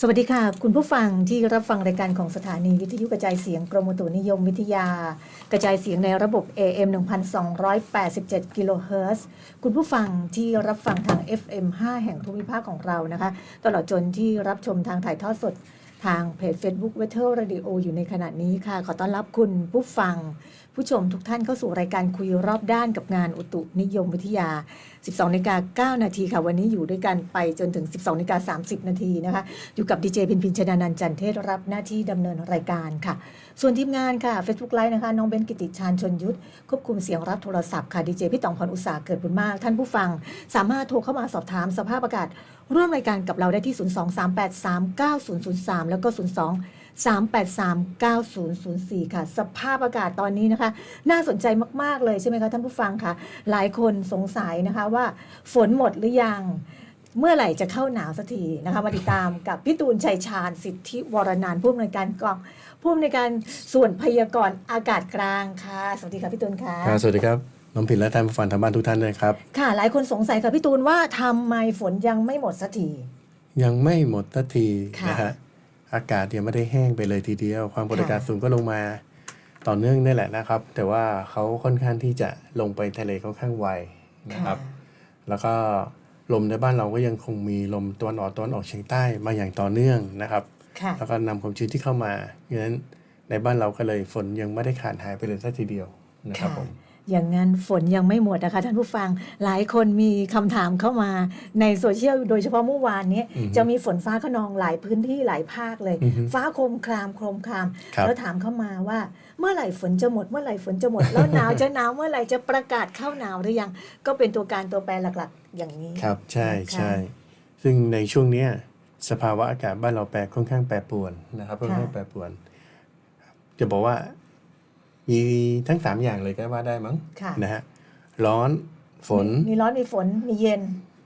สวัสดีค่ะ คุณผู้ฟังที่รับฟังรายการของสถานีวิทยุกระจายเสียงกรมอุตุนิยมวิทยา กระจายเสียงในระบบ AM 1287 กิโลเฮิรตซ์คุณผู้ฟังที่รับฟังทาง FM 5 แห่งภูมิภาคของเรานะคะ ตลอดจนที่รับชมทางถ่ายทอดสดทางเพจ Facebook w e t h e r Radio อยู่ในขณะนี้ค่ะ ขอต้อนรับคุณผู้ฟัง ผู้ชมทุกท่านเข้าสู่รายการคุยรอบด้านกับงานอุตุนิยมวิทยา 12นาฬิกา9นาทีค่ะ วันนี้อยู่ด้วยกันไปจนถึง 12นาฬิกา30 นาทีนะคะ อยู่กับดีเจพินพินชนานันท์จันเทศรับหน้าที่ดำเนินรายการค่ะ ส่วนทีมงานค่ะ Facebook Live นะคะ น้องเบนกิติชาญชนยุทธควบคุมเสียงรับโทรศัพท์ค่ะดีเจพี่ต๋องพรอุตสาเกิดบุญมาก ท่านผู้ฟังสามารถโทรเข้ามาสอบถามสภาพอากาศ ร่วมรายการกับเราได้ที่ 023839003 แล้วก็ 02 3839004 ค่ะ สภาพอากาศตอนนี้นะคะ น่าสนใจมาก ๆ เลยใช่ไหมคะท่านผู้ฟังค่ะหลายคนสงสัยนะคะว่าฝนหมดหรือยังเมื่อไหร่จะเข้าหนาวสักทีนะคะมาติดตามกับพี่ตูนชัยชาญสิทธิวรนานผู้อำนวยการกองผู้อำนวยการส่วนพยากรณ์อากาศกลางค่ะ สวัสดีค่ะพี่ตูนค่ะครับสวัสดีครับน้องผินและท่านผู้ฟังทางบ้านทุกท่านด้วยครับ ค่ะหลายคนสงสัยค่ะพี่ตูนว่าทำไมฝนยังไม่หมดสักทียังไม่หมดทันทีค่ะนะฮะ อากาศยังไม่ได้แห้งไปเลยทีเดียว ความกดค่ะอากาศสูงก็ลงมาต่อเนื่องนี่แหละนะครับ แต่ว่าเขาค่อนข้างที่จะลงไปทะเลค่อนข้างไวนะครับ แล้วก็ลมในบ้านเราก็ยังคงมีลมตะวันออกตะวันออกเฉียงใต้มาอย่างต่อเนื่องนะครับค่ะแล้วก็นำความชื้นที่เข้ามาเพราะฉะนั้นในบ้านเราก็เลยฝนยังไม่ได้ขาดหายไปเลยสักทีเดียวนะครับค่ะผม อย่างนั้นฝนยังไม่หมดนะคะท่านผู้ฟังหลายคนมีคำถามเข้ามาในโซเชียลโดยเฉพาะเมื่อวานนี้อือฮึจะมีฝนฟ้าขนองหลายพื้นที่หลายภาคเลยอือฮึฟ้าโครมครามโครมครามครับแล้วถามเข้ามาว่า เมื่อไหร่ฝนจะหมด เมื่อไหร่ฝนจะหมด แล้วหนาวจะหนาวเมื่อไหร่จะประกาศเข้าหนาวหรือยัง ก็เป็นตัวการตัวแปรหลักๆ อย่างนี้ครับใช่นะคะใช่ซึ่งในช่วงเนี้ยสภาวะอากาศบ้านเราแปรค่อนข้างแปรปรวนนะครับค่อนข้างแปรปรวน จะบอกว่า มีทั้งสามอย่างเลยก็ว่าได้มั้งค่ะ นะฮะร้อนฝน มีร้อนมีฝนมีเย็น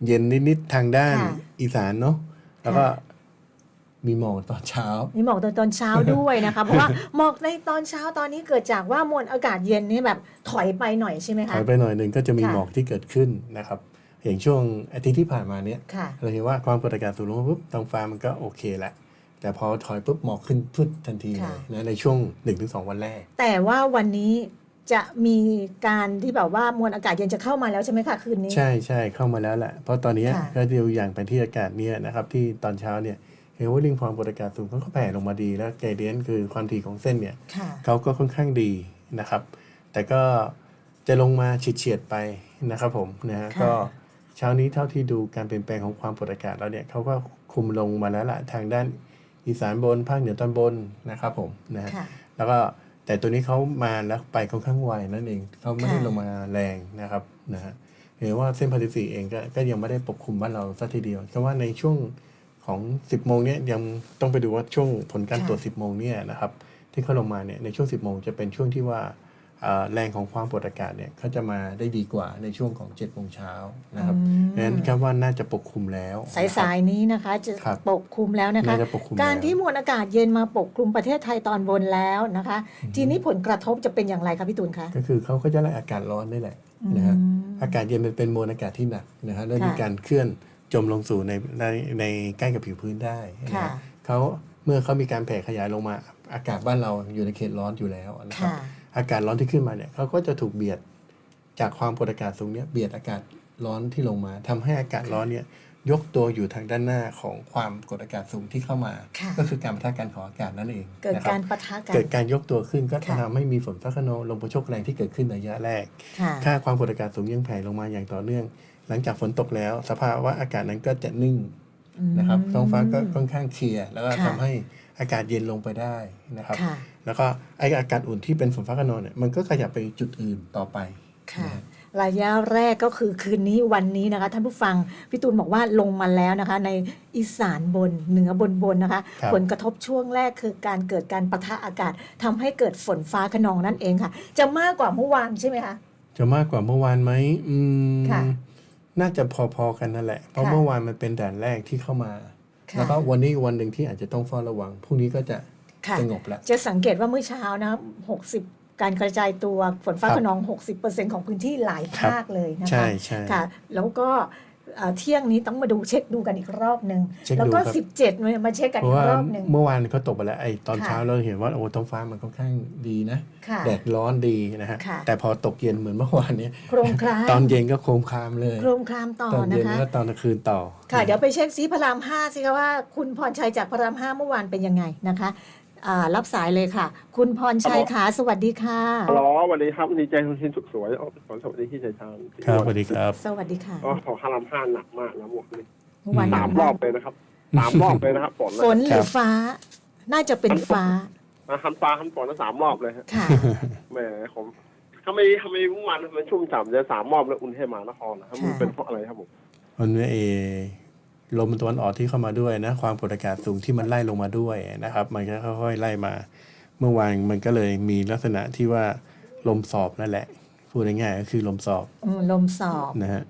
เย็นนิดๆทางด้านค่ะ อีสานเนาะแล้วก็ค่ะมีหมอกตอนเช้า มีหมอกตอนตอนเช้าด้วยนะคะ เพราะว่าหมอกในตอนเช้าตอนนี้เกิดจากว่ามวลอากาศเย็นนี่แบบถอยไปหน่อยใช่ไหมถคะ อยไปหน่อยหนึ่งก็จะมีค่ะ หมอกที่เกิดขึ้นนะครับ อย่างช่วงอาทิตย์ที่ผ่านมาเนี้ยค่ะ เราเห็นว่าความกดอากาศสูงลงมาปุ๊บท้องฟ้ามันก็โอเคแหละ แต่พอถอยปุ๊บหมอกขึ้นพุดทันทีเลค่ะยนะในช่วง 1-2 วันแรก แต่ว่าวันนี้จะมีการที่แบบว่ามวลอากาศเย็นจะเข้ามาแล้วใช่ไหมคะคืนนี้ ใช่ใช่เข้ามาแล้วแหละเพราะตอนนี้ค่ะก็ดูอย่างแผนที่อากาศเนี่ยนะครับที่ตอนเช้าเนี่ยเห็นว่าลิงความกดอากาศสูงเขาก็แผ่ลงมาดีแล้วเกรเดียนคือความถี่ของเส้นเนี่ยค่ะเขาก็ค่อนข้างดีนะครับ แต่ก็จะลงมาเฉียดๆไปนะครับผมนะฮะค่ะก็เช้านี้เท่าที่ดูการเปลี่ยนแปลงของความกดอากาศแล้วเนี่ยเขาก็คุมลงมาแล้วล่ะทางด้าน อีสานบนภาคเหนือตอนบนนะครับผมนะฮะค่ะแล้วก็แต่ตัวนี้เขามาแล้วไปค่อนข้างไวนั่นเองเขาไม่ได้ค่ะลงมาแรงนะครับนะฮะเห็นว่าเส้นพาราสีเองก็ก็ยังไม่ได้ปกคลุมบ้านเราสักทีเดียวเพราะว่าในช่วงของ 10 โมงเนี้ยยังต้องไปดูว่าช่วงผลการตรวจ 10 โมงเนี่ยนะครับที่เขาลงมาเนี่ยในช่วง 10 โมงจะเป็นช่วงที่ว่าเอ่อ แรงของความกดอากาศเนี่ยเขาจะมาได้ดีกว่าในช่วงของ7โมงเช้านะครับอืมเพราะฉะนั้นคำว่าน่าจะปกคลุมแล้ว สายสายๆนี้นะคะจะครับปกคลุมแล้วนะคะน่าจะปกคลุมการแล้วที่มวลอากาศเย็นมาปกคลุมประเทศไทยตอนบนแล้วนะคะ ทีนี้ผลกระทบจะเป็นอย่างไรคะพี่ตูนคะ ก็คือเขาก็จะไล่อากาศร้อนนี่แหละนะฮะอืมอากาศเย็นมันเป็นมวลอากาศที่หนักนะฮะ แล้วค่ะมีการเคลื่อนจมลงสู่ในในในใกล้กับผิวพื้นได้นะค่ะฮะเขาเมื่อเขามีการแผ่ขยายลงมาอากาศบ้านเราอยู่ในเขตร้อนอยู่แล้วนะครับค่ะ อากาศร้อนที่ขึ้นมาเนี่ยเขาก็จะถูกเบียดจากความกดอากาศสูงเนี่ยเบียดอากาศร้อนที่ลงมาทำให้อากาศร้อนเนี่ยยกตัวอยู่ทางด้านหน้าของความกดอากาศสูงที่เข้ามาค่ะก็คือการปะทะกันของอากาศนั่นเอง เกิดนะคบการปะทะกันเกิดการยกตัวขึ้นก็ค่ะทำให้มีฝนฟ้าขนองลมกระโชกแรงที่เกิดขึ้นในระยะแรกค่ะถ้าความกดอากาศสูงยังแผ่ลงมาอย่างต่อเนื่อง หลังจากฝนตกแล้ว สภาวะอากาศนั้นก็จะนิ่งนะครับท้องฟ้าก็ค่อนข้างเคลียร์แล้วก็ค่ะทำให้ อากาศเย็นลงไปได้นะครับ ค่ะ แล้วก็ไออากาศอุ่นที่เป็นฝนฟ้าขนองเนี่ยมันก็ขยับไปจุดอื่นต่อไปค่ะ นะฮะ ระยะแรกก็คือคืนนี้วันนี้นะคะ ท่านผู้ฟัง พี่ตูนบอกว่าลงมาแล้วนะคะ ในอีสานบนเหนือบนบนนะคะ ครับ ผลกระทบช่วงแรกคือการเกิดการปะทะอากาศทำให้เกิดฝนฟ้าขนองนั่นเองค่ะ จะมากกว่าเมื่อวานใช่ไหมคะ จะมากกว่าเมื่อวานไหมอืมค่ะน่าจะพอๆกันนั่นแหละ เพราะค่ะ เมื่อวานมันเป็นด่านแรกที่เข้ามาค่ะ แล้วก็วันนี้วันหนึ่งที่อาจจะต้องเฝ้าระวังพรุ่งนี้ก็จะค่ะสงบแล้วจะสังเกตว่าเมื่อเช้านะ60การกระจายตัวฝนฟ้าครับขนอง 60%ของพื้นที่หลายภาคเลยนะคะใช่ใช่ค่ะ แล้วก็อ่า เที่ยงนี้ต้องมาดูเช็คดูกันอีกรอบหนึ่งเช็คดูแล้วก็ครับสิบเจ็ดมาเช็คกันเพอีราะกว่ารอบหนึ่งเมื่อวานเขาตกไปแล้วไอ้ตอนค่ะเช้าเราเห็นว่าโอ้ท้องฟ้ามันค่อนข้างดีนะค่ะแดดร้อนดีนะฮะค่ะแต่พอตกเย็นเหมือนเมื่อวานเนี้ยโครงครามตอนเย็นก็โคมคามเลย โครงครามต่อตอนนะเย็นคะแล้วตอนกลางคืนต่อค่ะเดี๋ยวไปเช็คซีพระรามห้าสิคะว่า คุณพรชัยจากพระรามห้าเมื่อวานเป็นยังไงนะคะ อ่ารับสายเลยค่ะ คุณพรชัยขาสวัสดีค่ะ ฮัลโหลสวัสดีครับดีใจคุณชินสุขสวยอ๋อขอสวัสดีที่ชัยชาญครับสวัสดีครับ สวัสดีค่ะอ๋อขอคารามห้าหนักมากนะหมวกนี่เมื่อวานสามรอบเลยนะครับสามรอบเลยนะครับฝนฝนหครัรือบฟ้า น่าจะเป็นฟ้านะคันฟ้าคันฝนนะสามรอบเลยฮะค่ะ แหมผมทำไมทำไมเมื่อวานมันชุ่มฉ่ำจะสามรอบแล้วอุ่นเทพมหานครนะครับมันค่ะเป็นเพราะอะไรครับผม มันเอ ลมตะวันออกที่เข้ามาด้วยนะ ความกดอากาศสูงที่มันไล่ลงมาด้วยนะครับ มันก็ค่อยๆไล่มา เมื่อวานมันก็เลยมีลักษณะที่ว่าลมสอบนั่นแหละ พูดง่ายๆก็คือลมสอบอืมลมสอบนะฮะ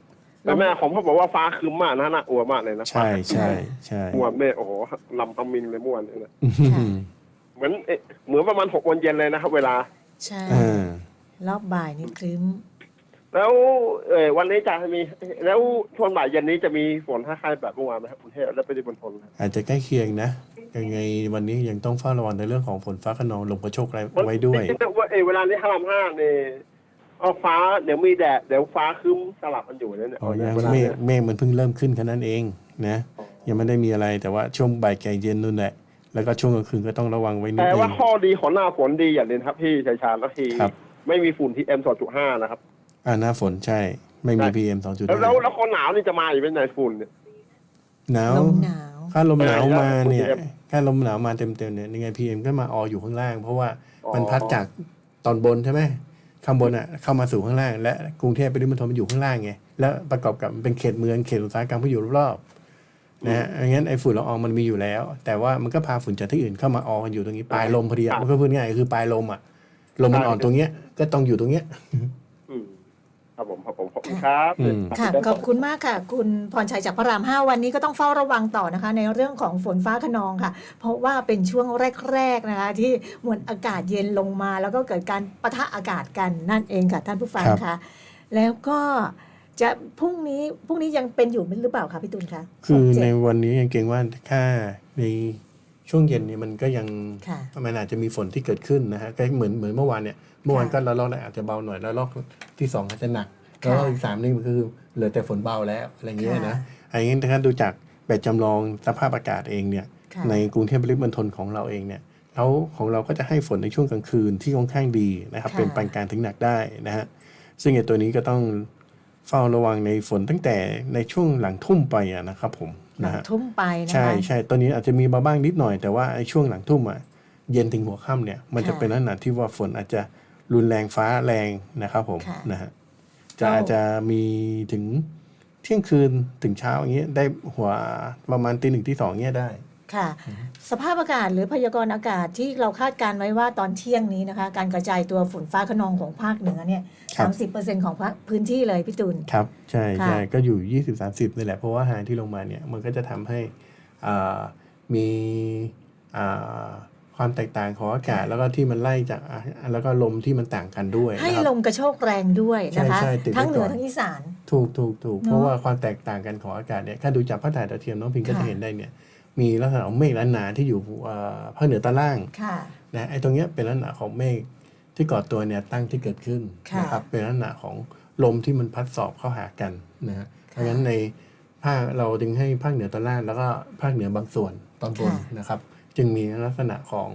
แต่แม่ผมเขาบอกว่าฟ้าคืมมากนะน่ากลัวมากเลยนะใช่ใช่ใช่เมื่อวานเนี่ยโอ้โหลำตำมินเลยเมื่อวานเนี่ยนะอืมเหมือนเอ๊ะเหมือนประมาณหกโมงเย็นเลยนะครับเวลา ใช่อ่ารอบบ่ายนี่ครึ้ม แล้วเออวันนี้จะมี แล้วช่วงบ่ายเย็นนี้จะมีฝนคล้ายๆแบบเมื่อวานไหมครับกรุงเทพและปริมณฑลครับ อาจจะใกล้เคียงนะยังไงวันนี้ยังต้องเฝ้าระวังในเรื่องของฝนฟ้าขนองลมกระโชกอะไรไว้ด้วยว่าเออเวลานี้ห้ารามห้าเนี่ยเอาฟ้าเดี๋ยวมีแดดเดี๋ยวฟ้าครึ้มสลับกันอยู่เนี่ยเนี่ยอ๋อเวยังลาเมเนี่ฆยเมฆมันเพิ่งเริ่มขึ้นแค่นั้นเองนะอ๋อยังไม่ได้มีอะไรแต่ว่าช่วงบ่ายแก่เย็นนู่นแหละแล้วก็ช่วงกลางคืนก็ต้องระวังไว้นิดแต่นึว่างข้อดีของหน้าฝนดีอย่างหนึงครับพี่ชัยชาญก็คือครับไม่มีฝุ่นที่เอ็มสองจุดห้านะครับ อ่าหน้าฝนใช่ ไม่มีใช่ PM สองจุดแล้วแล้วแล้วคนหนาวนี่จะมาอีกเป็นไหนฝุ่นเนี่ย หนาวลมหนาวถ้าลมหนาวมาเนี่ย PM ถ้าลมหนาวมาเต็มๆเนี่ยยังไง PM ก็มาอออยู่ข้างล่าง เพราะว่าอ๋อ มันพัดจากตอนบนใช่ไหมข้างบนอะเข้ามาสู่ข้างล่าง และกรุงเทพปริมณฑลมันอยู่ข้างล่างไงแล้วประกอบกับมันเป็นเขตเมืองเขตอุตสาหกรรมที่อยู่รอบๆนะฮะงั้นไอ้ฝุ่นละอองมันมีอยู่แล้ว แต่ว่ามันก็พาฝุ่นจากที่อื่นเข้ามาออกันอยู่ตรงนี้ปลายลมพอดีอะมันก็พูดง่ายๆคือปลายลมอะลมมันอ่อนตรงเนี้ยก็ต้องอยู่ตรงเนี้ยอืม ครับผมครับผมขอบคุณครับอืม ค่ะ ขอบคุณมากค่ะ คุณพรชัยจากพระรามห้าวันนี้ก็ต้องเฝ้าระวังต่อนะคะ ในเรื่องของฝนฟ้าขนองค่ะ เพราะว่าเป็นช่วงแรกๆนะคะ ที่มวลอากาศเย็นลงมา แล้วก็เกิดการปะทะอากาศกันนั่นเองค่ะ ท่านผู้ฟังครับค่ะ แล้วก็จะพรุ่งนี้พรุ่งนี้ยังเป็นอยู่หรือเปล่าคะพี่ตุลคะคือหกเจ็ดในวันนี้ยังเกรงว่าค่าใน ช่วงเย็นเนี่ยมันก็ยังค่ะมันอาจจะมีฝนที่เกิดขึ้นนะฮะก็เหมือนเหมือนเมื่อวานเนี่ยเมื่อวานค่ะก็ระลอกแรกอาจจะเบาหน่อยแล้วลอกที่สองอาจจะหนักค่ะแล้วลอกที่สามนี่มันคือเหลือแต่ฝนเบาแล้วอะไรเงี้ยค่ะนะอันนี้ถ้าดูจากแบบจำลองสภาพอากาศเองเนี่ยค่ะในกรุงเทพปริมณฑลของเราเองเนี่ยแล้วของเราก็จะให้ฝนในช่วงกลางคืนที่ค่อนข้างดีนะครับค่ะเป็นปานกลางถึงหนักได้นะฮะซึ่งไอ้ตัวนี้ก็ต้องเฝ้าระวังในฝนตั้งแต่ในช่วงหลังทุ่มไปอะนะครับผมหลันะงฮะทุ่มไปนะคะใช่ใช่ตอนนี้อาจจะมีมาบ้างนิดหน่อยแต่ว่าไอ้ช่วงหลังทุ่มอะเย็นถึงหัวค่ำเนี่ยมันจะค่ะเป็นลักษณะที่ว่าฝนอาจจะรุนแรงฟ้าแรงนะครับผมค่ะนะฮะจะก็อาจจะมีถึงเที่ยงคืนถึงเช้าอย่างเงี้ยได้หัวประมาณตีหนึ่งที่สองเงี้ยได้ ค่ะ สภาพอากาศหรือพยากรณ์อากาศที่เราคาดการณ์ไว้ว่าตอนเที่ยงนี้นะคะ การกระจายตัวฝนฟ้าขนองของภาคเหนือเนี่ยครัสาบ มสิบเปอร์เซ็นของภาคพื้นที่เลยพี่ตุลครับ ใช่ค่ะใช่ก็อยู่ยี่สิบสามสิบนี่แหละ เพราะว่าหางที่ลงมาเนี่ย มันก็จะทำให้อ่ามีอ่าความแตกต่างของอากาศ แล้วก็ที่มันไล่จากอะแล้วก็ลมที่มันต่างกันด้วยให้นะครับ ลมกระโชกแรงด้วยนะคะ ใช่ใช่ติดไว้ทั้งเหนือก่อนทั้งอีสาน ถูกถูกถูกเนอะเพราะว่าความแตกต่างกันของอากาศเนี่ยถ้าดูจากภาพถ่ายดาวเทียมน้องพิงก็ค่ะ จะเห็นได้เนี่ย มีลักษณะของเมฆหนาๆที่อยู่เอ่อภาคเหนือตอนล่างค่ะ นะไอ้ตรงเนี้ยเป็นลักษณะของเมฆที่ก่อตัวเนี่ยตั้งที่เกิดขึ้นค่ะ นะครับเป็นลักษณะของลมที่มันพัดสอบเข้าหากันนะฮะเพค่ะราะฉะนั้นในภาคเราจึงให้ภาคเหนือตอนล่างแล้วก็ภาคเหนือบางส่วนตอนบนค่ะนะครับ จึงมีลักษณะของ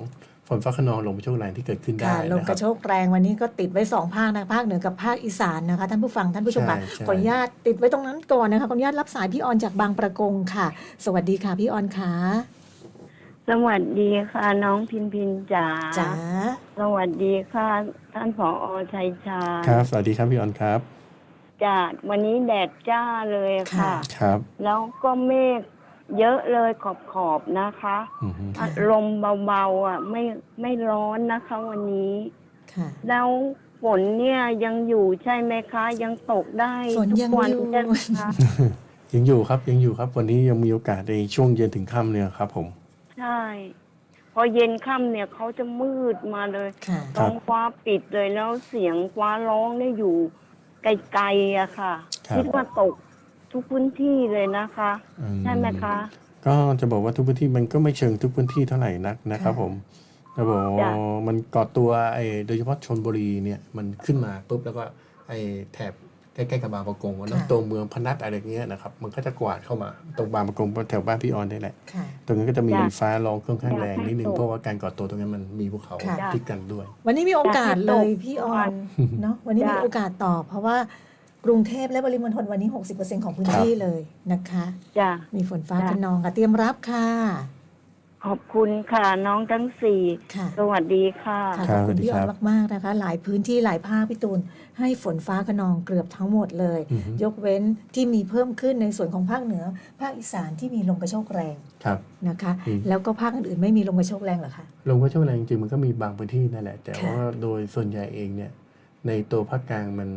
ฝนฟ้าขนองลมกระโชกแรงที่เกิดขึ้นได้ค่ะลมนะคกรับระโชกแรงวันนี้ก็ติดไว้สองภาคนะภาคเหนือกับภาคอีสานนะคะท่านผู้ฟังท่านผู้ชมค่ะใช่ใช่ขออนุญาตติดไว้ตรงนั้นก่อนนะคะขออนุญาตรับสายพี่ออนจากบางประกงค่ะ สวัสดีค่ะพี่ออนค่ะสวัสดีค่ะ น้องพินพินจ๋าจ๋าสวัสดีค่ะ ท่านผออชัยชาญครับ สวัสดีครับพี่ออนครับจ้าวันนี้แดดจ้าเลยค่ะ ครับ แล้วก็เมฆ เยอะเลยขอบขอบๆนะคะอือฮึค่ะลมเบาๆอะไม่ไม่ร้อนนะคะวันนี้ ค่ะ แล้วฝนเนี่ยยังอยู่ใช่ไหมคะ ยังตกได้ฝนทุยังกวันอยู่ ใช่ไหมคะ ยังอยู่ครับยังอยู่ครับวันนี้ยังมีโอกาสในช่วงเย็นถึงค่ำเนี่ยครับผม ใช่ พอเย็นค่ำเนี่ยเขาจะมืดมาเลยค่ะ ครัท้บ องฟ้าปิดเลยแล้วเสียงฟ้าร้องเนี่ยอยู่ไกลๆอะค่ะ ครับ คิดว่าตก ทุกพื้นที่เลยนะคะ อืม ใช่ไหมคะ ก็จะบอกว่าทุกพื้นที่มันก็ไม่เชิงทุกพื้นที่เท่าไหร่นักนะครับค่ะ ผมจะบอกจ้ะว่ามันก่อตัวไอ้โดยเฉพาะชนบุรีเนี่ยมันขึ้นมาปุ๊บแล้วก็ไอ้แถบใกล้ๆกับบางประกงแล้วตัวเมืองพนัสอะไรเงี้ยนะครับมันก็จะกวาดเข้ามาตรงบางประกงแถวบ้านพี่ออนนี่แหละค่ะ ตรงนั้นก็จะมีจ้ะฟ้าร้องค่อนข้างแรงนิดนึงจ้ะ เพราะว่าการก่อตัวตรงนั้นมันมีภูเขาค่ะ ติดกันด้วย วันนี้มีโอกาสเลยอยากให้ตกพี่ออนเนาะวันนี้มีจ้ะโอกาสตอบเพราะว่า กรุงเทพและปริมณฑลวันนี้ 60%ของพื้นครับที่เลยนะคะ จ้ะ มีฝนฟ้าจ้ะ คะนองค่ะเตรียมรับค่ะ ขอบคุณค่ะน้องทั้งสี่ค่ะ สวัสดีค่ะ ค่ะคขรัอบบคุณพี่สอวัอสดีนครับมาก ๆ นะคะ หลายพื้นที่หลายภาคพี่ตูน ให้ฝนฟ้าคะนองเกือบทั้งหมดเลย อือฮึยกเว้นที่มีเพิ่มขึ้นในส่วนของภาคเหนือ ภาคอีสานที่มีลมกระโชกแรงครับ นะคะ อืม แล้วก็ภาคอื่นๆไม่มีลมกระโชกแรงเหรอคะ ลมก็ช่วงแรงจริงๆมันก็มีบางพื้นที่นั่นแหละ แต่ค่ะ ว่าโดยส่วนใหญ่เองเนี่ย ในตัวภาคกลางมัน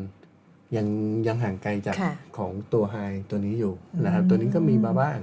ยังยังห่างไกลจากค่ะ ของตัวไฮตัวนี้อยู่นะครับอืมตัวนี้ก็มีมาบ้าง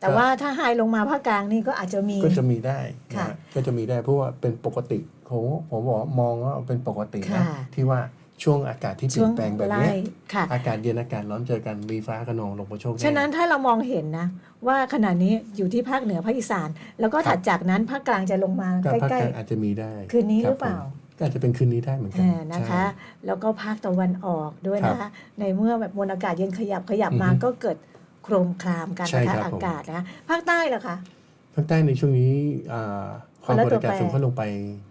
แต่ว่าถ้าไฮลงมาภาคกลางนี่ก็อาจจะมี ก็จะมีได้ค่ะนะฮะก็จะมีได้เพราะว่าเป็นปกติผมผมบอกว่ามองว่าเป็นปกตินะค่ะ ที่ว่าช่วงอากาศที่เปลี่ช่วยงนแปลงแบบไล่เนี้ย ค่ะ อากาศเย็นอากาศร้อนเจอกันมีฟ้าขนองลงมาโชคแฉะนั้นถ้าเรามองเห็นนะ ว่าขณะนี้อยู่ที่ภาคเหนือภาคอีสาน แล้วก็ถัดจากนั้นภาคกลางจะลงมาก็ใกภาคล้กลางอาจจะมีได้คืนนี้บหรือเปล่าผม ก็อาจจะเป็นคืนนี้ได้เหมือนๆกัอ่านะคะใช่แล้วก็ภาคตะวันออกด้วยนะครัคะบในเมื่อแบบมวลอากาศเย็นขยับขยับมาอือฮึก็เกิดโครมครามกันใช่นะคะครับผมอากาศนะคะภาคใต้เหรอคะภาคใต้ในช่วงนี้อ่าความแล้วกดตัวอากาศแปรสูงก็ลงไป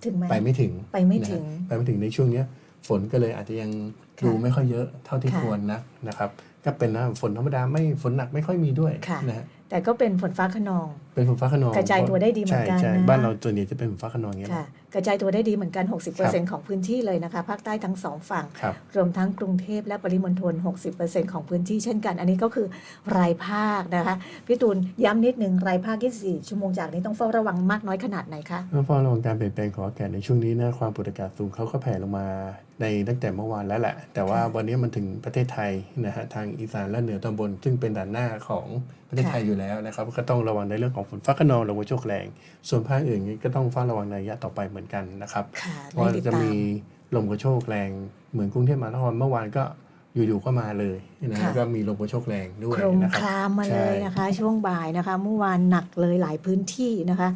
ถึงไหมไปไม่ถึงไปไม่ถึงนะฮะไปไม่ถึงในช่วงเนี้ยฝนก็เลยอาจจะยังค่ะดูไม่ค่อยเยอะเท่าที่ค่ะควรนะนะครับ ก็เป็นนะฝนธรรมดาไม่ฝนหนักไม่ค่อยมีด้วยค่ะนะฮะ แต่ก็เป็นฝนฟ้าขนอง เป็นฝนฟ้าขนองกระจายตัวได้ดีเหมือนกันใช่นะใช่บ้านเราส่วนใหญ่จะเป็นฝนฟ้าขนองอย่างเงี้ยค่ะกระจายตัวได้ดีเหมือนกัน 60%ของพื้นที่เลยนะคะภาคใต้ทั้งสองฝั่งครับรวมทั้งกรุงเทพและปริมณฑล 60%ของพื้นที่เช่นกัน อันนี้ก็คือรายภาคนะคะพี่ตูนย้ำนิดหนึ่งรายภาค 24 ชั่วโมงจากนี้ต้องเฝ้าระวังมากน้อยขนาดไหนคะเมื่อฟ้าระวังการเปลี่ยนแปลงของอากาศในช่วงนี้นะความกดอากาศสูงเขาก็แผ่ลงมา ในตั้งแต่เมื่อวานแล้วแหละ แต่ว่าค่ะวันนี้มันถึงประเทศไทยนะฮะทางอีสานและเหนือตอนบน ซึ่งเป็นด่านหน้าของประเทศไทยค่ะอยู่แล้วนะครับ ก็ต้องระวังในเรื่องของฝนฟ้าขนองลมกระโชกแรง ส่วนภาคอื่นนี้ก็ต้องเฝ้าระวังในระยะต่อไปเหมือนกันนะครับค่ะว่าได้ติดจะตามมีลมกระโชกแรง เหมือนกรุงเทพมหานครเมื่อวานก็อยู่ๆก็มาเลยนะฮะค่ะก็มีลมกระโชกแรงด้วยโครงนะคครับลามมาใช่เลยนะคะ ช่วงบ่ายนะคะเมื่อวานหนักเลยหลายพื้นที่นะคะ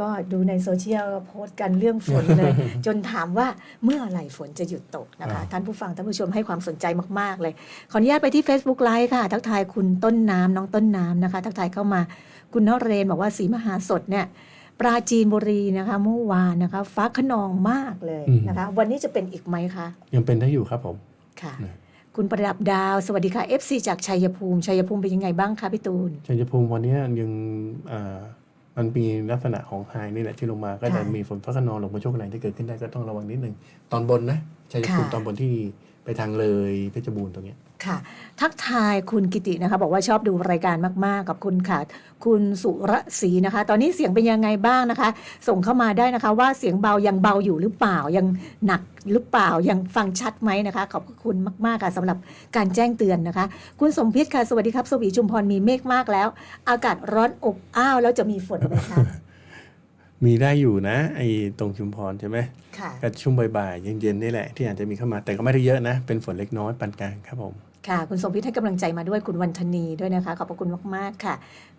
ก็ดูในโซเชียลโพสต์กันเรื่องฝนเลย จนถามว่าเมื่อไหร่ฝนจะหยุดตกนะคะท่านผู้ฟังท่านผู้ชมให้ความสนใจมาก ๆ เลย ขออนุญาตไปที่ Facebook ไลฟ์ค่ะ ทักทายคุณต้นน้ำน้องต้นน้ำนะคะ ทักทายเข้ามาคุณนเรนบอกว่าสีมหาสดเนี่ยปราจีนบุรีนะคะเมื่อวานนะคะฟ้าขนองมากเลยนะคะ วันนี้จะเป็นอีกไหมคะ ยังเป็นได้อยู่ครับผมค่ะนะคุณประดับดาวสวัสดีค่ะ FC จากชัยภูมิชัยภูมิเป็นยังไงบ้างคะพี่ตูนชัยภูมิวันนี้ยังอ่า มันมีลักษณะของไฮนี่แหละที่ลงมาก็จะค่ะมีฝนฟ้าขนองลมกระโชกแรงที่เกิดขึ้นได้ก็ต้องระวังนิดนึงตอนบนนะชัยภูมิค่ะ ตอนบนที่ ไปทางเลยเพชรบูรณ์ตรงเนี้ย ค่ะ ทักทายคุณกิตินะคะ บอกว่าชอบดูรายการมาก ๆ กับคุณค่ะ คุณสุรศรีนะคะ ตอนนี้เสียงเป็นยังไงบ้างนะคะ ส่งเข้ามาได้นะคะ ว่าเสียงเบายังเบาอยู่หรือเปล่ายังหนักหรือเปล่ายังฟังชัดไหมนะคะ ขอบคุณมาก ๆ ค่ะสำหรับการแจ้งเตือนนะคะ คุณสมพิษค่ะสวัสดีครับ สวีชุมพรมีเมฆมากแล้ว อากาศร้อนอบอ้าวแล้วจะมีฝนไหมคะ มีได้อยู่นะ ไอ้ตรงชุมพรใช่ไหมค่ะก็ช่วงบ่ายๆเย็นๆนี่แหละที่อาจจะมีเข้ามาแต่ก็ไม่ได้เยอะนะ เป็นฝนเล็กน้อยปานกลางครับผมค่ะ คุณสมพิษให้กำลังใจมาด้วยคุณวันธนีด้วยนะคะ ขอบพระคุณมากๆค่ะ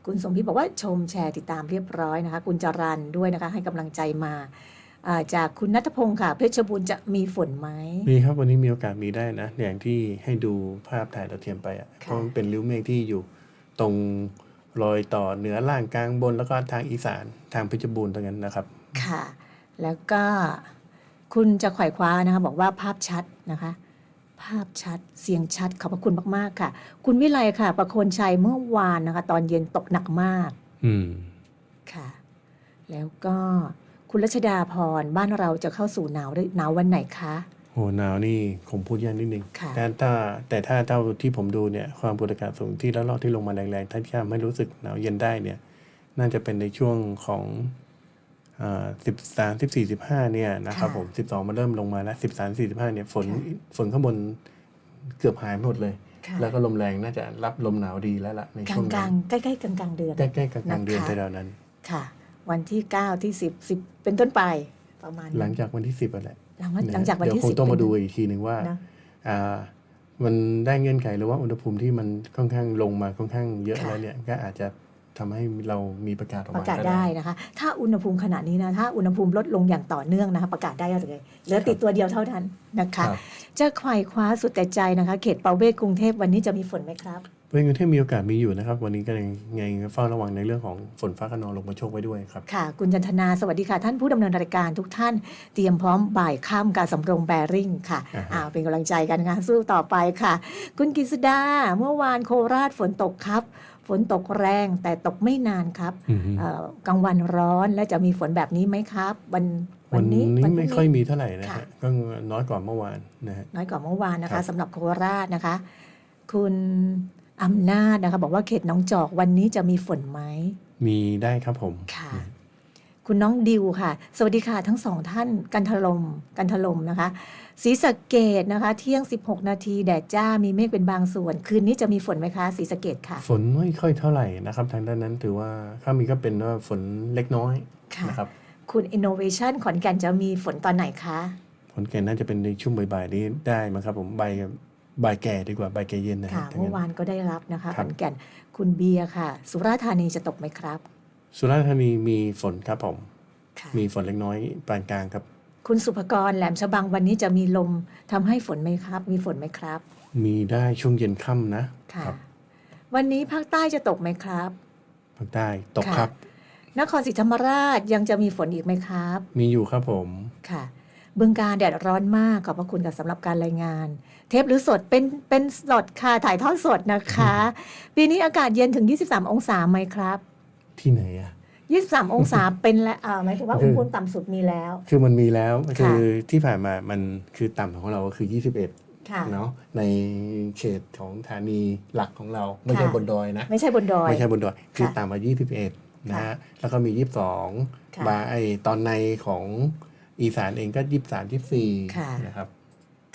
คุณสมพิษบอกว่าชมแชร์ติดตามเรียบร้อยนะคะ คุณจรันด้วยนะคะ ให้กำลังใจมาอ่าจากคุณนัทพงศ์ค่ะ เพชรบูรณ์จะมีฝนไหมมีครับวันนี้มีโอกาสมีได้นะอย่างที่ให้ดูภาพถ่ายดาวเทียมไปอะค่ะเพราะมันเป็นริ้วเมฆที่อยู่ตรง รอยต่อเหนือล่างกลางบนแล้วก็ทางอีสานทางเพชรบูรณ์ตรงนั้นนะครับ ค่ะ แล้วก็คุณจะไขว่คว้านะคะ บอกว่าภาพชัดนะคะ ภาพชัดเสียงชัดขอบพระคุณมากๆค่ะ คุณวิไลค่ะ ประโคนชัยเมื่อวานนะคะ ตอนเย็นตกหนักมาก อืมค่ะ แล้วก็คุณรัชดาพรบ้านเราจะเข้าสู่หนาวหรือหนาววันไหนคะ โหหนาวนี่ผมพูดยากนิดนึงค่ะ แต่ถ้าแต่ถ้าเท่าที่ผมดูเนี่ยความกดอากาศสูงที่แล้วรอบที่ลงมาแรงๆถ้าที่ทำให้รู้สึกหนาวเย็นได้เนี่ย น่าจะเป็นในช่วงของสิบสามสิบสี่สิบห้าเนี่ยนะครับค่ะ ผมสิบสองมาเริ่มลงมาแล้วสิบสามสี่สิบห้าเนี่ยฝนค่ะฝนข้างบนเกือบหายหมดเลย ค่ะแล้วก็ลมแรงน่าจะรับลมหนาวดีแล้วล่ะในกลาช่วงงกลานั้งนๆใกล้ๆกลางกลางๆเดือน ใกล้ๆกับกลางเดือนนะคะแถวๆนั้น ค่ะ วันที่ 9 ที่ 10 10 เป็นต้นไปประมาณนั้นหลังจากวันที่สิบแหละ หลังวันหลังจากวันที่เดี๋ยวคง10ต้องมาดูเป็นอีกทีหนึ่งว่านะ อ่า มันได้เงื่อนไขหรือว่าอุณหภูมิที่มันค่อนข้างลงมาค่อนข้างเยอะค่ะ แล้วเนี่ยก็อาจจะทำให้เรามีประกาศออกปมาระกาศได้นะคะ ถ้าอุณหภูมิขณะนี้นะ ถ้าอุณหภูมิลดลงอย่างต่อเนื่องนะคะ ประกาศได้เลยเหลือติดตัวเดียวเท่านั้นนะครัคะ บจะไขว่คว้าสุดแต่ใจนะคะ เขตประเวศกรุงเทพวันนี้จะมีฝนไหมครับ เมื่อกรุงเทพมีโอกาสมีอยู่นะครับ วันนี้ก็ยังไงเฝ้าระวังในเรื่องของฝนฟ้าขนองลงมาโชคไว้ด้วยครับ ค่ะ คุณจันทนาสวัสดีค่ะ ท่านผู้ดำเนินรายการทุกท่านเตรียมพร้อมบ่ายค่ำการสำโรงแบริ่งค่ะอ่าฮะอ่าเป็นกำลังใจกันค่ะสู้ต่อไปค่ะ คุณกิษดาเมื่อวานโคราชฝนตกครับฝนตกแรงแต่ตกไม่นานครับอือฮึเอ่อกลางวันร้อนและจะมีฝนแบบนี้ไหมครับวันวันนี้วัพรุ่งไม่ค่อยมีเท่าไหร่นะค่ะฮะก็น้อยกว่าเมื่อวานนะฮะน้อยกว่าเมื่อวานนะครัคะบสำหรับโคราชนะคะ คุณ อำนาจนะคะ บอกว่าเขตหน้องจอกวันนี้จะมีฝนไหมมีได้ครับผมค่ะ คุณน้องดิวค่ะ สวัสดีค่ะทั้งสองท่านกันทลมกันทลมนะคะศรีสะเกดนะคะ เที่ยง 16 นาทีแดดจ้ามีเมฆเป็นบางส่วน คืนนี้จะมีฝนไหมคะศรีสะเกดค่ะ ฝนไม่ค่อยเท่าไหร่นะครับ ทางด้านนั้นถือว่าถ้ามีก็เป็นว่าฝนเล็กน้อยค่ะ นะครับคุณ Innovation ขอนแก่นจะมีฝนตอนไหนคะ ผลแก่นน่าจะเป็นในช่วงบ่ายๆนี้ได้มั้งครับผมใบใบายแก่ดีกว่าใบายแก่เย็นนะฮะค่ะทางเมื่อนั้นวานก็ได้รับนะคะคขรับอนแก่นคุณเบียร์ค่ะ สุราษฎร์ธานีจะตกไหมครับ สุราษฎร์ธานีมีฝนครับผม ค่ะ มีฝนเล็กน้อยปานกลางครับ คุณสุภกรแหลมฉบังวันนี้จะมีลมทำให้ฝนไหมครับ มีฝนไหมครับ มีได้ช่วงเย็นค่ำนะค่ะ ครับวันนี้ภาคใต้จะตกไหมครับภาคใต้ตกค่ะครับ นครศรีธรรมราชยังจะมีฝนอีกไหมครับ มีอยู่ครับผม ค่ะ บึงการแดดร้อนมากขอบพระคุณกับสำหรับการรายงาน เทปหรือสดเป็นเป็นสดค่ะถ่ายทอดสดนะคะ ปีนี้อากาศเย็นถึง 23 องศาไหมครับ ที่ไหนอะ23 องศาเป็นและอ่าหมายถึงว่าคือุณอหภูมิต่ำสุดมีแล้ว คือมันมีแล้วค่ะคือที่ผ่านมามันคือต่ำของเราก็คือ 21ค่ะเนาะในเขตของฐานีหลักของเราไม่ใช่ค่ะบนดอยนะ ไม่ใช่บนดอยไม่ใช่บนดอยคือค่ะต่ำมา 21 นะฮะแล้วก็มี 22ค่ะบาไอตอนในของ อีสานเองก็23ค่ะ24นะครับ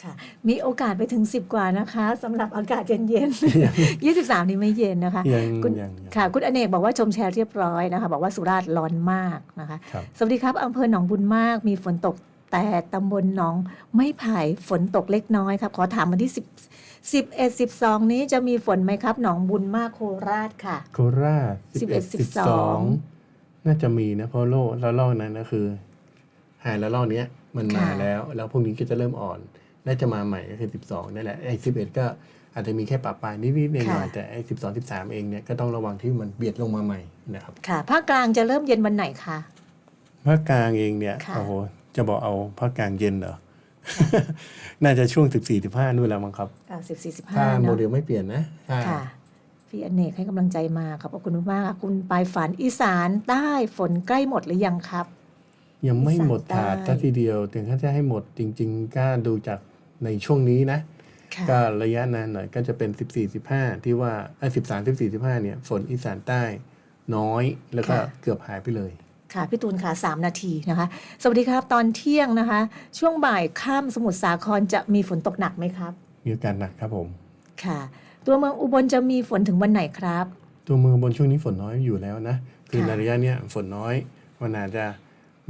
ค่ะมีโอกาสไปถึง 10 กว่านะคะสำหรับอากาศเย็นๆ 23 นี่ไม่เย็นนะคะยังคุณยังยังค่ะ คุณอเนกบอกว่าชมแชร์เรียบร้อยนะคะ บอกว่าสุราษฎร์ร้อนมากนะคะครับสวัสดีครับอำเภอหนองบุญมาก มีฝนตกแต่ตำบลหนองไม่ไผ่ฝนตกเล็กน้อยครับ ขอถามวันที่ 10 11 12 นี้จะมีฝนไหมครับ หนองบุญมากโคราชค่ะ โคราช 11 11 12น่าจะมีนะเพราะโลแล้วลอกนั้นก็คือ หายแล้วลอกเนี้ยมันมาค่ะแล้ว แล้วพรุ่งนี้ก็จะเริ่มอ่อน น่าจะมาใหม่ก็คือ 12นั่นแหละไอ้11 ก็อาจจะมีแค่ปรับปลายนิดๆหน่อยๆแต่ไอ้12 13เองเนี่ยก็ต้องระวังที่มันเบียดลงมาใหม่นะครับค่ะภาคกลางจะเริ่มเย็นวันไหนคะภาคกลางเองเนี่ยค่ะโอ้โหจะบอกเอาภาคกลางเย็นเหรอน่าจะช่วง14 15นู่นแล้วมั้งครับอ่า14ถ้า15โมเนาะเดลไม่เปลี่ยนนะถ้าค่ะพี่อเนกให้กำลังใจมาขอบคุณมากค่ะคุณปลายฝันอีสานใต้ฝนใกล้หมดหรือยังครับ ยังไม่หมดอีสานถาดใต้ถ้าทีเดียว ถึงถ้าจะให้หมดจริง ๆ ก็ดูจากในช่วงนี้นะค่ะก็ระยะนานหน่อยก็จะเป็น 14 15 ที่ว่าไอ้13 14 15เนี่ยฝนอีสานใต้น้อยแล้วก็ค่ะเกือบหายไปเลยค่ะพี่ตูนค่ะสามนาทีนะคะ สวัสดีครับตอนเที่ยงนะคะ ช่วงบ่ายค่ำสมุทรสาครจะมีฝนตกหนักไหมครับ มีอาการหนักครับผม ค่ะ ตัวเมืองอุบลจะมีฝนถึงวันไหนครับ ตัวเมืองบนช่วงนี้ฝนน้อยอยู่แล้วนะ คือค่ะในระยะเนี้ยฝนน้อยมันอาจจะ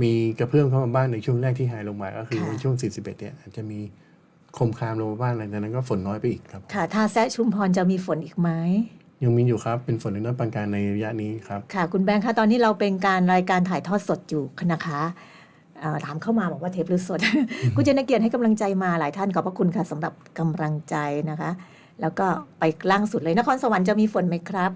มีกระเพื่อมเข้ามาบ้างในช่วงแรกที่หายลงมาก็คือค่ะในช่วง 41 เนี่ยอาจจะมีคมคามลงมาบ้างหลังจากนั้นก็ฝนน้อยไปอีกครับ ค่ะท่าแซะชุมพรจะมีฝนอีกไหมยังมีอยู่ครับเป็นฝนเล็กน้อยปานกลางในระยะนี้ครับ ค่ะ คุณแบงค์คะตอนนี้เราเป็นการรายการถ่ายทอดสดอยู่นะคะเอ่อถามเข้ามาบอกว่าเทปหรือสด คุณเจนเกียรติให้กำลังใจมาหลายท่านขอบพระคุณค่ะสำหรับกำลังใจนะคะ แล้วก็ไปล่างสุดเลยนครสวรรค์จะมีฝนไหมครับ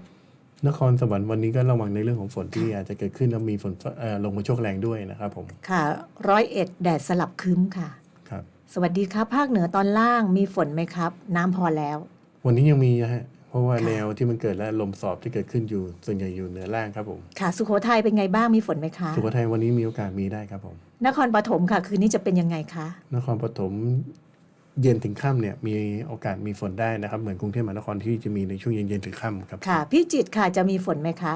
นครสวรรค์วันนี้ก็ระวังในเรื่องของฝนที่อาจจะเกิดขึ้นแล้วมีฝนเอ่อลงมาโชคแรงด้วยนะครับผม ค่ะร้อยเอ็ดแดดสลับครึ้มค่ะ ครับ สวัสดีครับ ภาคเหนือตอนล่างมีฝนไหมครับ น้ำพอแล้ว วันนี้ยังมีนะฮะเพราะว่าค่ะแนวที่มันเกิดและลมสอบที่เกิดขึ้นอยู่ส่วนใหญ่อยู่เหนือล่างครับผมค่ะ สุโขทัยเป็นไงบ้างมีฝนไหมคะ สุโขทัยวันนี้มีโอกาสมีได้ครับผม นครปฐมค่ะ คืนนี้จะเป็นยังไงคะ นครปฐม เย็นถึงค่ำเนี่ยมีโอกาสมีฝนได้นะครับ เหมือนกรุงเทพมหานครที่จะมีในช่วงเย็นๆถึงค่ำครับค่ะพี่จิตรค่ะจะมีฝนไหมคะ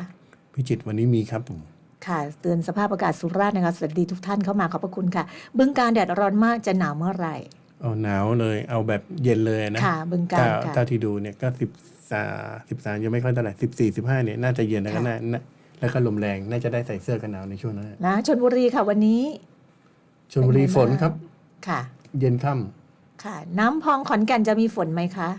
พิจิตรวันนี้มีครับผมค่ะ เตือนสภาพอากาศสุราษฎร์นะคะสวัสดีทุกท่านเข้ามาขอบพระคุณค่ะ บึงการแดดร้อนมากจะหนาวเมื่อไหร่เอาหนาวเลยเอาแบบเย็นเลยนะค่ะบึงกาถ้ารค่ะถ้าที่ดูเนี่ยก็สิบสาสิบสามยังไม่ค่อยเท่าไหร่สิบสี่สิบห้าเนี่ยน่าจะเย็นแล้วก็ค่ะน่าน่าแล้วก็ลมแรงน่าจะได้ใส่เสื้อกันหนาวในช่วงนั้นนะชนบุรีค่ะวันนี้ชลบุรีเป็นไงฝนบ้างครับค่ะ เย็นค่ ค่ะ น้ำพองขอนแก่นจะมีฝนไหมคะ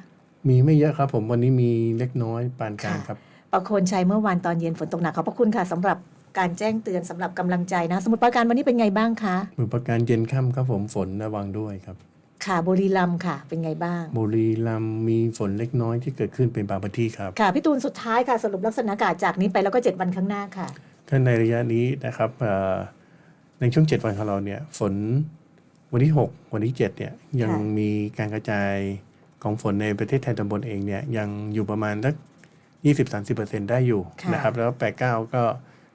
มีไม่เยอะครับผมวันนี้มีเล็กน้อยปานกลางค่ะครับ ประโคนชัยเมื่อวานตอนเย็นฝนตกหนักขอบพระคุณค่ะสำหรับการแจ้งเตือนสำหรับกำลังใจนะ สมุทรปราการวันนี้เป็นไงบ้างคะมือประการเย็นค่ำครับผมฝนระวังด้วยครับ ค่ะบุรีรัมย์ค่ะ เป็นไงบ้าง บุรีรัมย์มีฝนเล็กน้อยที่เกิดขึ้นเป็นบางพื้นที่ครับ ค่ะพี่ตูนสุดท้ายค่ะสรุปลักษณะอากาศจากนี้ไปแล้วก็ 7 วันข้างหน้าค่ะถ้าในระยะนี้นะครับเอ่อในช่วง 7 วันของเราเนี่ยฝน วันที่ 6 วันที่ 7 เนี่ย ยังค่ะมีการกระจายของฝนในประเทศไทยตอนบนเองเนี่ย ยังอยู่ประมาณสัก20-30%ได้อยู่ค่ะนะครับ แล้ว 8 9 ก็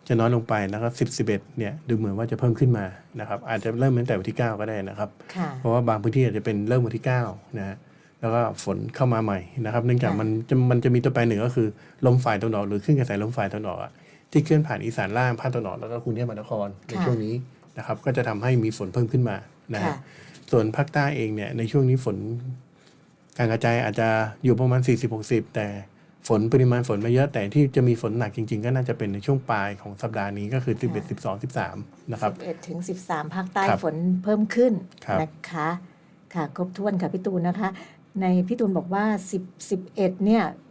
จะน้อยลงไปนะครับ10 11 เนี่ย ดูเหมือนว่าจะเพิ่มขึ้นมานะครับ อาจจะเริ่มตั้งแต่วันที่ 9 ก็ได้นะครับค่ะเพราะว่าบางพื้นที่อาจจะเป็นเริ่มวันที่ 9 นะฮะแล้วก็ฝนเข้ามาใหม่นะครับ เนื่องจากค่ะมันจะมันจะมีตัวแปรหนึ่งก็คือลมฝ่ายตะวันออกหรือขึ้นกระแสลมฝ่ายตะวันออกอะที่เคลื่อนผ่านอีสานล่างภาคตะวันออกแล้วก็กรุงเทพมหานครในช่วงนี้นะครับ ก็จะทำให้มีฝนเพิ่มขึ้นมานะฮะค่ะส่วนภาคใต้เองเนี่ยในช่วงนี้ฝนการกระจายอาจจะอยู่ประมาณ 40-60 แต่ฝนปริมาณฝนไม่เยอะแต่ที่จะมีฝนหนักจริง ๆ ก็น่าจะเป็นในช่วงปลายของสัปดาห์นี้ก็คือ 11 12 13 นะครับ 11 ถึง 13 ภาคใต้ครับฝนเพิ่มขึ้นครับนะคะค่ะครบถ้วนค่ะพี่ตูนนะคะ ในพี่ตูนบอกว่า 10 11 เนี่ยไ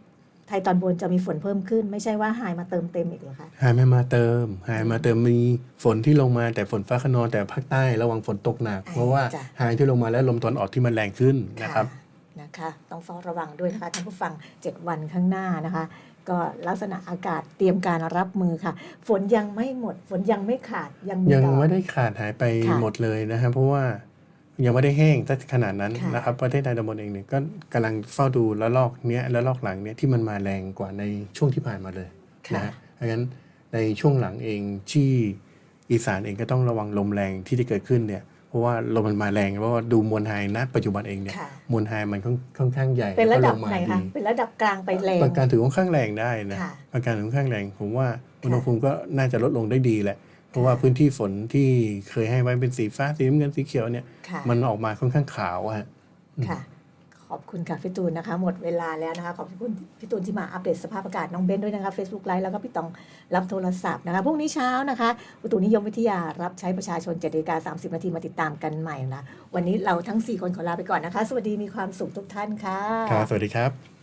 ทยตอนบนจะมีฝนเพิ่มขึ้น ไม่ใช่ว่าหายมาเติมเต็มอีกเหรอคะหายไม่มาเติม หายมาเติมมีฝนที่ลงมาแต่ฝนฟ้าขนองแต่ภาคใต้ระวังฝนตกหนักอ่าเพราะว่าจ้ะหายที่ลงมาแล้วลมตอนออกที่มันแรงขึ้นนะครับนะคะต้องเฝ้าระวังด้วยนะคะท่านผู้ฟัง 7 วันข้างหน้านะคะ ก็ลักษณะอากาศเตรียมการรับมือค่ะ ฝนยังไม่หมด ฝนยังไม่ขาดยังมียังต่อไม่ได้ขาดหายไปค่ะหมดเลยนะครับเพราะว่า ยังไม่ได้แห้งซะขนาดนั้นค่ะ นะครับประเทศไทยตอนบนเองเนี่ยก็กำลังเฝ้าดูละลอกเนี้ยละลอกหลังเนี้ยที่มันมาแรงกว่าในช่วงที่ผ่านมาเลยค่ะนะฮะเพราะฉะนั้นในช่วงหลังเองที่อีสานเองก็ต้องระวังลมแรงที่จะเกิดขึ้นเนี่ยเพราะว่าลมมันมาแรงเพราะว่าดูมวลไฮณปัจจุบันเองเนี่ยค่ะ มวลไฮมันค่อนค่อนข้างใหญ่เป็นระดับแล้วก็ลงมาไหนคะดีเป็นระดับกลางไปแรงประการถือว่าค่อนข้างแรงได้นะค่ะประการถือว่าค่อนข้างแรงผมว่าอุณหภูมิก็น่าจะลดลงได้ดีแหละ เพราะว่าพื้นที่ฝนที่เคยให้ไว้เป็นสีฟ้าสีน้ำเงินสีเขียวเนี่ย ค่ะ มันออกมาค่อนข้างขาวอะฮะค่ะ ขอบคุณค่ะพี่ตูนนะคะ หมดเวลาแล้วนะคะ ขอบคุณพี่ตูนที่มาอัปเดตสภาพอากาศน้องเบนด้วยนะคะ Facebook ไลฟ์แล้วก็พี่ตองรับโทรศัพท์นะคะพรุ่งนี้เช้านะคะอุตุนิยมวิทยารับใช้ประชาชน7นาฬิกา30นาทีมาติดตามกันใหม่นะวันนี้เราทั้ง 4 คนขอลาไปก่อนนะคะ สวัสดีมีความสุขทุกท่านค่ะ ครับสวัสดีครับ